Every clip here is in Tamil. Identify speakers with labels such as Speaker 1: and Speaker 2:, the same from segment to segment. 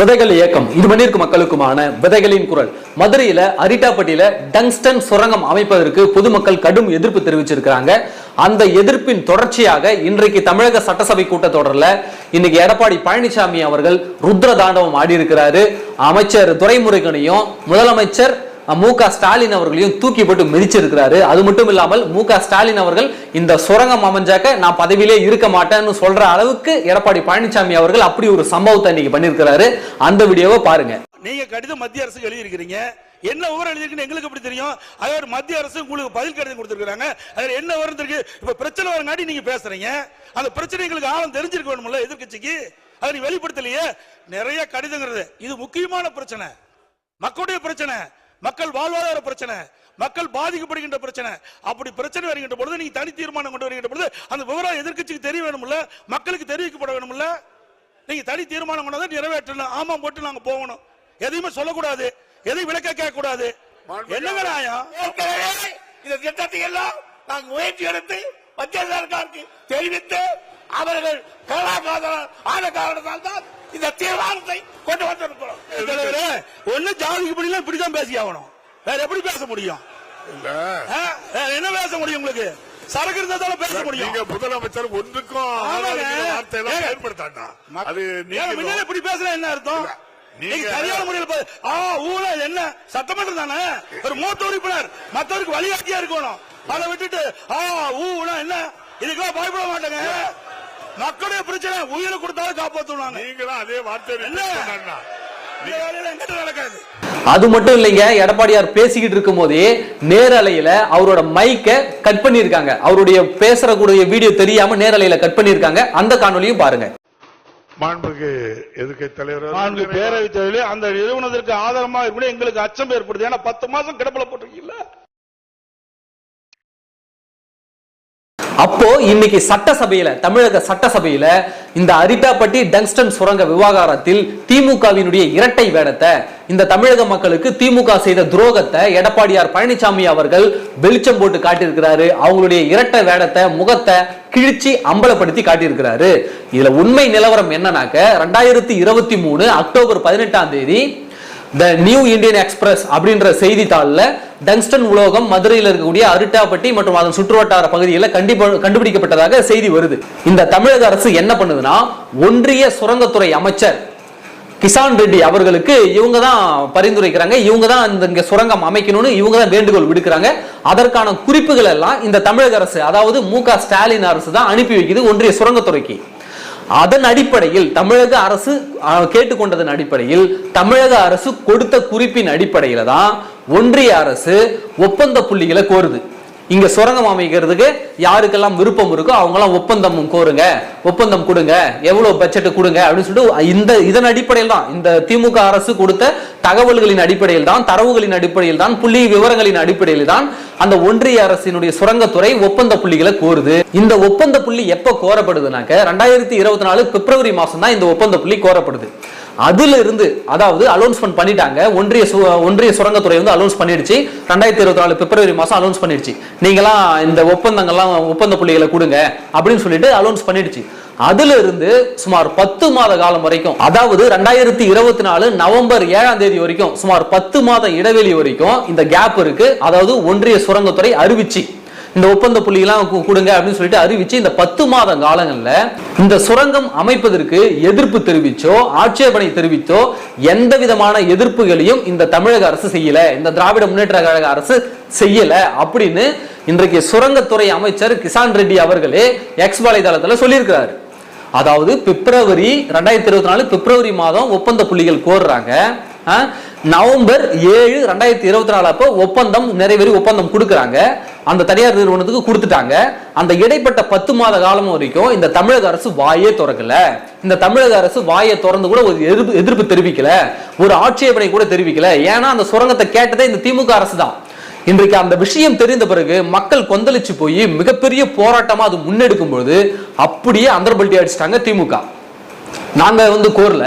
Speaker 1: விதைகள் இயக்கம் இது மண்ணிற்கு மக்களுக்குமான விதைகளின் குரல். மதுரையில அரிட்டாப்பட்டியில டங்ஸ்டன் சுரங்கம் அமைப்பதற்கு பொதுமக்கள் கடும் எதிர்ப்பு தெரிவிச்சிருக்கிறாங்க. அந்த எதிர்ப்பின் தொடர்ச்சியாக இன்றைக்கு தமிழக சட்டசபை கூட்டத்தொடரில் இன்னைக்கு எடப்பாடி பழனிசாமி அவர்கள் ருத்ர தாண்டவம் ஆடி இருக்கிறாரு அமைச்சர் துரைமுருகனையும் முதலமைச்சர் மு க ஸ்டாலின் அவர்களையும் தூக்கி போட்டு மிதிச்சிருக்கிறாரு. அது மட்டும் இல்லாமல் மு க ஸ்டாலின் அவர்கள் இந்த சுரங்கம் அமைஞ்சாக்க நான் பதவியிலே இருக்க மாட்டேன்னு சொல்ற அளவுக்கு எடப்பாடி பழனிசாமி அவர்கள் அப்படி ஒரு சம்பவத்தை இன்னைக்கு பண்ணியிருக்கிறாரு. அந்த வீடியோவை பாருங்க.
Speaker 2: நீங்க கடிதம் மத்திய அரசுக்கு எழுதியிருக்கிறீங்க. என்ன விவரம் எழுதிருக்குன்னு எங்களுக்கு எப்படி தெரியும்? அதாவது மத்திய அரசு உங்களுக்கு பதில் கடிதம் கொடுத்துருக்காங்க அதில் என்ன விவரம் இருக்கு? இப்ப பிரச்சனை வரங்காட்டி நீங்க பேசுறீங்க. அந்த பிரச்சனை எங்களுக்கு ஆழம் தெரிஞ்சிருக்க வேணும்ல எதிர்கட்சிக்கு அதை நீ வெளிப்படுத்தலையே. நிறைய கடிதங்கிறது. இது முக்கியமான பிரச்சனை. மக்களுடைய பிரச்சனை. மக்கள் வாழ்வாதார பிரச்சனை மக்கள் பாதிக்கப்படுகின்ற பிரச்சனை அப்படி பிரச்சனை வருகின்ற பொழுது நீங்க தனி தீர்மானம் கொண்டு வருகின்ற பொழுது அந்த விவரம் எதிர்க்கட்சிக்கு தெரிய வேணும்ல மக்களுக்கு தெரிவிக்கப்பட வேணும்ல நீங்க தனி தீர்மானம் கொண்டு வந்து நிறைவேற்றணும் ஆமா போட்டு நாங்க போகணும். எதையுமே சொல்லக்கூடாது எதையும் விளக்க கேட்க கூடாது என்னங்க நியாயம்?
Speaker 3: இந்த திட்டத்தை எல்லாம் நாங்கள் முயற்சி எடுத்து மத்திய சர்க்காருக்கு தெரிவித்து அவர்கள் ஆன காரணத்தால் தான் இந்த தீர்மானத்தை கொண்டு வந்திருக்கிறோம்.
Speaker 2: ஒண்ணு ஜாதிக்கு படியெல்லாம் இப்படிதான் பேசி ஆகணும் வேற எப்படி பேச முடியும்? என்ன பேச முடியும் உங்களுக்கு? சரக்கு இருந்தா பேச முடியும்.
Speaker 4: நீங்க முதலமைச்சர் ஒன்றுக்கும் அது நீங்க
Speaker 2: இப்படி பேசுனா என்ன அர்த்தம்?
Speaker 4: நீங்க-
Speaker 2: சரியான முறையில் ஆ ஊழ என்ன? சட்டமன்றம் தானே? ஒரு மூத்த உறுப்பினர். மத்தவருக்கு வழிகாட்டியா இருக்கணும். அதை விட்டுட்டு ஆ ஊனா என்ன? இதுக்கெல்லாம் பயப்பட மாட்டேங்க. மக்களுடைய பிரச்சனை உயிரை கொடுத்தாலும் காப்பாத்துவாங்க
Speaker 4: நீங்களும் அதே வார்த்தை
Speaker 2: என்ன? இந்த வேலையில எங்கிட்ட நடக்காது.
Speaker 1: அது மட்டும் இல்லைங்க எடப்பாடியார் பேசிக்கிட்டு இருக்கும் போதே நேரலையில அவரோட மைக்க கட் பண்ணியிருக்காங்க. அவருடைய பேசுறக்கூடிய வீடியோ தெரியாம நேரலையில கட் பண்ணியிருக்காங்க. அந்த காணொலியும் பாருங்க.
Speaker 4: மாண்புக்கு எதிர்க்கட்சி தலைவர்
Speaker 2: நான்கு பேரவைத் தேர்தலில் அந்த நிறுவனத்திற்கு ஆதாரமா இருக்கணும் எங்களுக்கு அச்சம் ஏற்படுது. ஏன்னா பத்து மாசம் கிடப்பில போட்டிருக்கீங்களா
Speaker 1: அப்போ இன்னைக்கு சட்டசபையில தமிழக சட்டசபையில இந்த அரிட்டாப்பட்டி டங்ஸ்டன் சுரங்க விவகாரத்தில் திமுகவினுடைய இரட்டை வேடத்தை இந்த தமிழக மக்களுக்கு திமுக செய்த துரோகத்தை எடப்பாடியார் பழனிசாமி அவர்கள் வெளிச்சம் போட்டு காட்டியிருக்கிறாரு. அவங்களுடைய இரட்டை வேடத்தை முகத்தை கிழிச்சு அம்பலப்படுத்தி காட்டியிருக்கிறாரு. இதுல உண்மை நிலவரம் என்னன்னாக்க ரெண்டாயிரத்தி இருபத்தி மூணு அக்டோபர் பதினெட்டாம் தேதி த நியூ இந்தியன் எக்ஸ்பிரஸ் அப்படின்ற செய்தித்தாளில் டங்ஸ்டன் உலோகம் மதுரையில் இருக்கக்கூடிய அருட்டாப்பட்டி மற்றும் அதன் சுற்றுவட்டார பகுதியில் கண்டிப்பா கண்டுபிடிக்கப்பட்டதாக செய்தி வருது. இந்த தமிழக அரசு என்ன பண்ணுதுன்னா ஒன்றிய சுரங்கத்துறை அமைச்சர் கிசான் ரெட்டி அவர்களுக்கு இவங்க தான் பரிந்துரைக்கிறாங்க. இவங்க தான் இந்த இங்கே சுரங்கம் அமைக்கணும்னு இவங்க தான் வேண்டுகோள் விடுக்கிறாங்க. அதற்கான குறிப்புகள் எல்லாம் இந்த தமிழக அரசு அதாவது மு ஸ்டாலின் அரசு தான் அனுப்பி வைக்குது ஒன்றிய சுரங்கத்துறைக்கு. அதன் அடிப்படையில் தமிழக அரசு கேட்டுக்கொண்டதன் அடிப்படையில் தமிழக அரசு கொடுத்த குறிப்பின் அடிப்படையில தான் ஒன்றிய அரசு ஒப்பந்த புள்ளிகளை கோருது. இங்க சுரங்கம் அமைக்கிறதுக்கு யாருக்கெல்லாம் விருப்பம் இருக்கோ அவங்கெல்லாம் ஒப்பந்தம் கோருங்க. ஒப்பந்தம் கொடுங்க. எவ்வளவு பட்ஜெட் கொடுங்க அப்படின்னு சொல்லிட்டு இந்த இதன் அடிப்படையில் தான் இந்த திமுக அரசு கொடுத்த தகவல்களின் அடிப்படையில் தான் தரவுகளின் அடிப்படையில் தான் புள்ளி விவரங்களின் அடிப்படையில் தான் அந்த ஒன்றிய அரசினுடைய சுரங்கத்துறை ஒப்பந்த புள்ளிகளை கோருது. இந்த ஒப்பந்த புள்ளி எப்ப கோரப்படுதுனாக்க ரெண்டாயிரத்தி இருபத்தி நாலு பிப்ரவரி மாசம் தான் இந்த ஒப்பந்த புள்ளி கோரப்படுது. அதுல இருந்து அதாவது அலௌன்ஸ்மெண்ட் பண்ணிட்டாங்க ஒன்றிய சு- ஒன்றிய சுரங்கத்துறை வந்து அலௌன்ஸ் பண்ணிடுச்சு. ரெண்டாயிரத்தி இருபத்தி நாலு பிப்ரவரி மாசம் அலௌன்ஸ் பண்ணிடுச்சு. நீங்களாம் இந்த ஒப்பந்தங்கள்லாம் ஒப்பந்த புள்ளிகளை கொடுங்க அப்படின்னு சொல்லிட்டு அலௌன்ஸ் பண்ணிடுச்சு. அதுல இருந்து சுமார் பத்து மாத காலம் வரைக்கும் அதாவது ரெண்டாயிரத்தி இருபத்தி நாலு நவம்பர் ஏழாம் தேதி வரைக்கும் சுமார் பத்து மாத இடைவெளி வரைக்கும் இந்த கேப் இருக்கு. அதாவது ஒன்றிய சுரங்கத்துறை அறிவிச்சு. இந்த ஒப்பந்த புள்ளிகளாம் கு- கொடுங்க அப்படின்னு சொல்லிட்டு அறிவிச்சு இந்த பத்து மாத காலங்களில் இந்த சுரங்கம் அமைப்பதற்கு எதிர்ப்பு தெரிவிச்சோ ஆட்சேபனை தெரிவித்தோ எந்த விதமான எதிர்ப்புகளையும் இந்த தமிழக அரசு செய்யல. இந்த திராவிட முன்னேற்ற கழக அரசு செய்யல அப்படின்னு இன்றைக்கு சுரங்கத்துறை அமைச்சர் கிசான் ரெட்டி அவர்களே எக்ஸ் வலைதளத்தில் சொல்லியிருக்கிறாரு. அதாவது பிப்ரவரி ரெண்டாயிரத்தி இருபத்தி நாலு பிப்ரவரி மாதம் ஒப்பந்த புள்ளிகள் கோருறாங்க. நவம்பர் ஏழு ரெண்டாயிரத்தி இருபத்தி நாலு அப்போ ஒப்பந்தம் நிறைவேறி ஒப்பந்தம் கொடுக்குறாங்க. அந்த தனியார் நிறுவனத்துக்கு கொடுத்துட்டாங்க. அந்த இடைப்பட்ட பத்து மாத காலம் வரைக்கும் இந்த தமிழக அரசு வாயே திறக்கல. இந்த தமிழக அரசு வாயை திறந்து கூட ஒரு எதிர்ப்பு எதிர்ப்பு தெரிவிக்கல. ஒரு ஆட்சேபனை கூட தெரிவிக்கல. ஏன்னா அந்த சுரங்கத்தை கேட்டதே இந்த திமுக அரசு தான். இன்றைக்கு அந்த விஷயம் தெரிந்த பிறகு மக்கள் கொந்தளிச்சு போய் மிகப்பெரிய போராட்டமா அது முன்னெடுக்கும் பொழுது அப்படியே அந்தர்பல்ட்டி அடிச்சிட்டாங்க திமுக. நாங்க வந்து கோரல.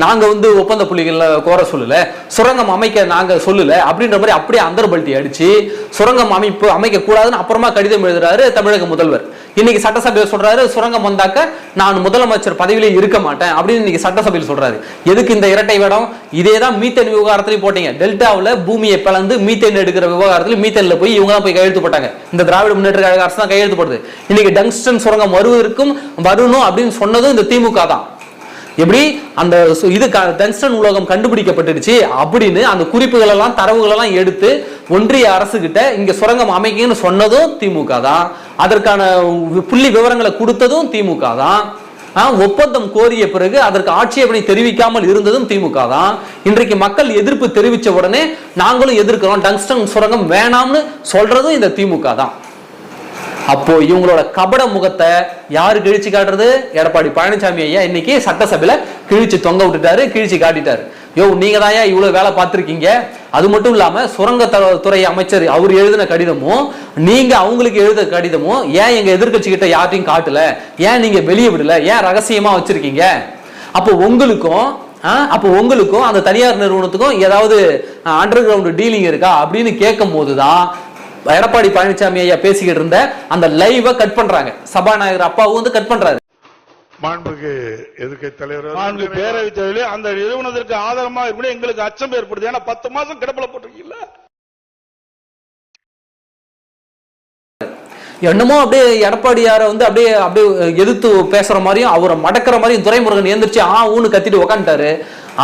Speaker 1: நாங்கள் வந்து ஒப்பந்த புள்ளிகளில் கோர சொல்லலை. சுரங்கம் அமைக்க நாங்கள் சொல்லலை. அப்படின்ற மாதிரி அப்படியே அந்தர்பல்ட்டி அடிச்சு சுரங்கம் அமைப்பு அமைக்கக்கூடாதுன்னு அப்புறமா கடிதம் எழுதுறாரு தமிழக முதல்வர். இன்னைக்கு சட்டசபையில் சொல்கிறாரு சுரங்கம் வந்தாக்க நான் முதலமைச்சர் பதவியிலே இருக்க மாட்டேன் அப்படின்னு இன்னைக்கு சட்டசபையில் சொல்கிறாரு எதுக்கு இந்த இரட்டை வேடம்? இதே தான் மீத்தேன் விவகாரத்திலையும் போட்டீங்க. டெல்டாவில் பூமியை பிளந்து மீத்தேன் எடுக்கிற விவகாரத்தில் மீத்தேனில் போய் இவங்க தான் போய் கையெழுத்து போட்டாங்க. இந்த திராவிட முன்னேற்ற கழக அரசு தான் கையெழுத்து போடுது. இன்னைக்கு டங்ஸ்டன் சுரங்கம் வருவதற்கும் வரணும் அப்படின்னு சொன்னதும் இந்த திமுக தான். எப்படி? அந்த இது க- டங்ஸ்டன் உலோகம் கண்டுபிடிக்கப்பட்டுடுச்சு அப்படின்னு அந்த குறிப்புகள் எல்லாம் தரவுகள் எல்லாம் எடுத்து ஒன்றிய அரசு கிட்ட இங்க சுரங்கம் அமைக்குன்னு சொன்னதும் திமுக தான். அதற்கான புள்ளி விவரங்களை கொடுத்ததும் திமுக தான். ஒப்பந்தம் கோரிய பிறகு அதற்கு ஆட்சேபனை தெரிவிக்காமல் இருந்ததும் திமுக தான். இன்றைக்கு மக்கள் எதிர்ப்பு தெரிவித்த உடனே நாங்களும் எதிர்க்கிறோம். டங்ஸ்டன் சுரங்கம் வேணாம்னு சொல்றதும் இந்த திமுக தான். அப்போ இவங்களோட கபட முகத்தை யாரு கிழிச்சு காட்டுறது? எடப்பாடி பழனிசாமி ஐயா. இன்னைக்கு சட்டசபையில கிழிச்சு தொங்க விட்டுட்டாரு கிழிச்சு காட்டிட்டாரு. யோ நீங்க தான் இவ்வளவு வேலை பார்த்துருக்கீங்க? அது மட்டும் இல்லாம சுரங்க த- துறை அமைச்சர் அவர் எழுதின கடிதமும் நீங்க அவங்களுக்கு எழுத கடிதமும் ஏன் எங்க எதிர்கட்சி கிட்ட யார்ட்டையும் காட்டல? ஏன் நீங்க வெளியே விடல? ஏன் ரகசியமா வச்சிருக்கீங்க? அப்போ உங்களுக்கும் அப்போ உங்களுக்கும் அந்த தனியார் நிறுவனத்துக்கும் ஏதாவது அண்டர் கிரவுண்ட் டீலிங் இருக்கா? அப்படின்னு கேட்கும் போதுதான் எடப்பாடி பழனிசாமி ஐயா பேசிக்கிட்டு இருந்த அந்த லைவை கட் பண்றாங்க. சபாநாயகர் அப்பாவும் வந்து கட் பண்றாரு.
Speaker 4: மாண்புக்கு எதிர்க்கட்சி தலைவர்.
Speaker 2: நான்கு பேரவைத் தேர்தலில் அந்த நிறுவனத்திற்கு ஆதரமாக இருக்கணும் எங்களுக்கு அச்சம் ஏற்படுது. ஏன்னா பத்து மாசம் கிடப்பில போட்டிருக்கீங்களா
Speaker 1: என்னமோ அப்படியே எடப்பாடியாரை வந்து அப்படியே அப்படியே எதிர்த்து பேசுற மாதிரியும் அவரை மடக்கிற மாதிரியும் துரைமுருகன் எந்திரிச்சு ஆ ஊன்னு கத்திட்டு உக்காந்துட்டாரு.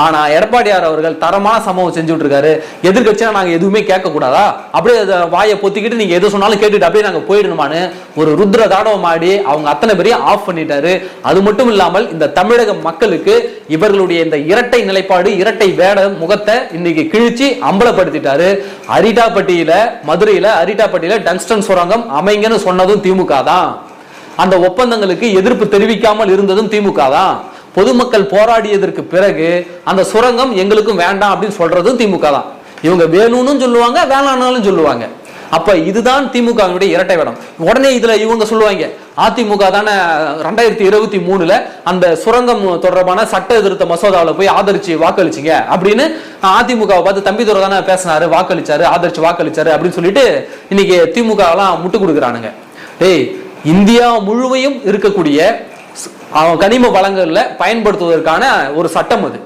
Speaker 1: ஆனா எடப்பாடியார் அவர்கள் தரமான சம்பவம் செஞ்சுட்டு இருக்காரு எதிர்கட்சியா நாங்க எதுவுமே கேட்க கூடாதா அப்படியே அதை வாயை பொத்திக்கிட்டு நீங்க எது சொன்னாலும் கேட்டுட்டு அப்படியே நாங்க போயிடணுமான்னு ஒரு ருத்ர தாடவம் ஆடி அவங்க அத்தனை பேரையும் ஆஃப் பண்ணிட்டாரு. அது மட்டும் இல்லாமல் இந்த தமிழக மக்களுக்கு இவர்களுடைய இந்த இரட்டை நிலைப்பாடு இரட்டை வேட முகத்தை இன்னைக்கு கிழிச்சு அம்பலப்படுத்திட்டாரு. அரிட்டாப்பட்டியில மதுரையில அரிட்டாப்பட்டியில டங்ஸ்டன் சுரங்கம் அமைங்கன்னு சொன்னதும் திமுக தான். அந்த ஒப்பந்தங்களுக்கு எதிர்ப்பு தெரிவிக்காமல் இருந்ததும் திமுக தான். பொதுமக்கள் போராடியதற்கு பிறகு அந்த சுரங்கம் எங்களுக்கும் வேண்டாம் அப்படின்னு சொல்றதும் திமுக தான். இவங்க வேணும்னு சொல்லுவாங்க வேணாம்னாலும் சொல்லுவாங்க. அப்ப இதுதான் திமுகவினுடைய இரட்டை வேடம். உடனே இதுல இவங்க சொல்லுவாங்க அதிமுக தானே ரெண்டாயிரத்தி இருபத்தி மூணுல அந்த சுரங்கம் தொடர்பான சட்ட திருத்த மசோதாவில் போய் ஆதரிச்சு வாக்களிச்சிங்க அப்படின்னு அதிமுகவை பார்த்து தம்பிதுரை தானே பேசினாரு வாக்களிச்சாரு ஆதரிச்சு வாக்களிச்சாரு அப்படின்னு சொல்லிட்டு இன்னைக்கு திமுக எல்லாம் முட்டு கொடுக்குறானுங்க. டேய் இந்தியா முழுமையும் இருக்கக்கூடிய கனிம வளங்களில் பயன்படுத்துவதற்கான ஒரு சட்டம் அது.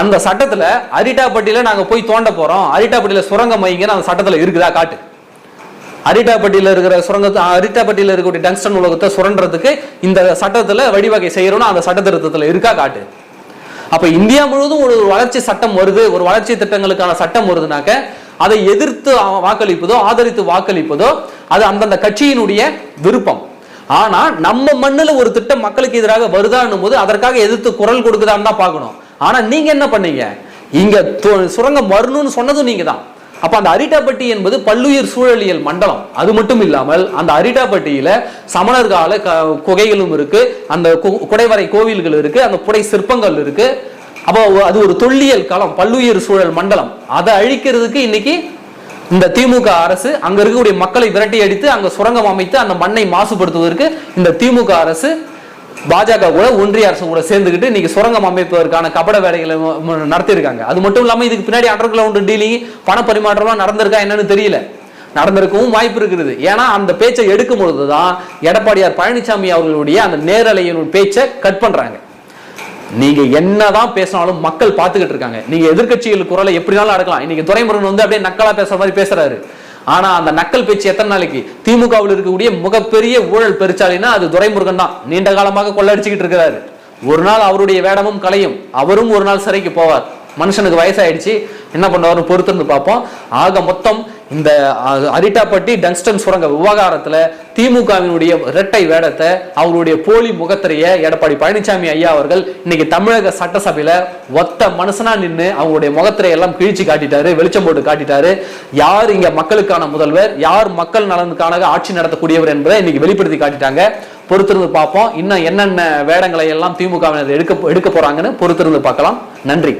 Speaker 1: அந்த சட்டத்தில் அரிட்டாப்பட்டியில் நாங்கள் போய் தோண்ட போகிறோம் அரிட்டாப்பட்டியில் சுரங்கம் வைங்கன்னு அந்த சட்டத்தில் இருக்குதா காட்டு. அரிட்டாப்பட்டியில் இருக்கிற சுரங்கத்தை அரிட்டாப்பட்டியில் இருக்கக்கூடிய டங்ஸ்டன் உலகத்தை சுரண்டுறதுக்கு இந்த சட்டத்தில் வழிவகை செய்யறோம்னா அந்த சட்ட திருத்தத்தில் இருக்கா காட்டு. அப்போ இந்தியா முழுவதும் ஒரு வளர்ச்சி சட்டம் வருது. ஒரு வளர்ச்சி திட்டங்களுக்கான சட்டம் வருதுனாக்க அதை எதிர்த்து வாக்களிப்பதோ ஆதரித்து வாக்களிப்பதோ அது அந்தந்த கட்சியினுடைய விருப்பம். ஆனா நம்ம மண்ணில் ஒரு திட்டம் மக்களுக்கு எதிராக வருதான்னும் போது அதற்காக எதிர்த்து குரல் கொடுக்குதான்னு தான் பார்க்கணும். ஆனா நீங்க என்ன பண்ணீங்க? இங்க சுரங்கம் வரணும்னு சொன்னதும் நீங்க தான். அப்ப அந்த அரிட்டாப்பட்டி என்பது பல்லுயிர் சூழலியல் மண்டலம். அது மட்டும் இல்லாமல் அந்த அரிட்டாப்பட்டியில சமணர் கால க- குகைகளும் இருக்கு. அந்த கு- குடைவரை கோவில்கள் இருக்கு. அந்த புடை சிற்பங்கள் இருக்கு. அப்போ அது ஒரு தொல்லியல் களம் பல்லுயிர் சூழல் மண்டலம். அதை அழிக்கிறதுக்கு இன்னைக்கு இந்த திமுக அரசு அங்க இருக்கக்கூடிய மக்களை விரட்டி அடித்து அங்க சுரங்கம் அமைத்து அந்த மண்ணை மாசுபடுத்துவதற்கு இந்த திமுக அரசு பாஜக கூட ஒன்றிய அரசு கூட சேர்ந்துக்கிட்டு இன்னைக்கு சுரங்கம் அமைப்பதற்கான கபட வேலைகளை நடத்தியிருக்காங்க. அது மட்டும் இல்லாம இதுக்கு பின்னாடி அண்டர் கிரவுண்ட் டீலிங் பண பரிமாற்றம்லாம் நடந்திருக்கா என்னன்னு தெரியல. நடந்திருக்கவும் வாய்ப்பு இருக்கிறது ஏன்னா அந்த பேச்சை எடுக்கும் பொழுதுதான் எடப்பாடியார் பழனிசாமி அவர்களுடைய அந்த நேரலையின் பேச்சை கட் பண்றாங்க. நீங்க என்னதான் பேசினாலும் மக்கள் பார்த்துக்கிட்டு இருக்காங்க. நீங்க எதிர்க்கட்சிகள் குரலை எப்படினாலும் அடக்கலாம் இன்னைக்கு துரைமுருகன் வந்து அப்படியே நக்கலா பேசுற மாதிரி பேசுறாரு. ஆனா அந்த நக்கல் பேச்சு எத்தனை நாளைக்கு? திமுகவில் இருக்கக்கூடிய மிகப்பெரிய ஊழல் பெருச்சாலினா அது துரைமுருகன் தான். நீண்ட காலமாக கொள்ளடிச்சுக்கிட்டு இருக்கிறாரு. ஒரு நாள் அவருடைய வேடமும் கலையும். அவரும் ஒரு நாள் சிறைக்கு போவார். மனுஷனுக்கு வயசாயிடுச்சு. என்ன பண்ணுவார்னு பொறுத்திருந்து பார்ப்போம். ஆக மொத்தம் இந்த அரிட்டாப்பட்டி டங்ஸ்டன் சுரங்க விவகாரத்தில் திமுகவினுடைய இரட்டை வேடத்தை அவருடைய போலி முகத்திரைய எடப்பாடி பழனிசாமி ஐயா அவர்கள் இன்னைக்கு தமிழக சட்டசபையில ஒத்த மனுஷனா நின்று அவங்களுடைய முகத்திரையெல்லாம் கிழிச்சு காட்டிட்டாரு வெளிச்சம் போட்டு காட்டிட்டாரு. யார் இங்க மக்களுக்கான முதல்வர் யார் மக்கள் நலனுக்கான ஆட்சி நடத்தக்கூடியவர் என்பதை இன்னைக்கு வெளிப்படுத்தி காட்டிட்டாங்க. பொறுத்திருந்து பார்ப்போம். இன்னும் என்னென்ன வேடங்களை எல்லாம் திமுகவினர் எடுக்க எடுக்க போறாங்கன்னு பொறுத்திருந்து பார்க்கலாம். நன்றி.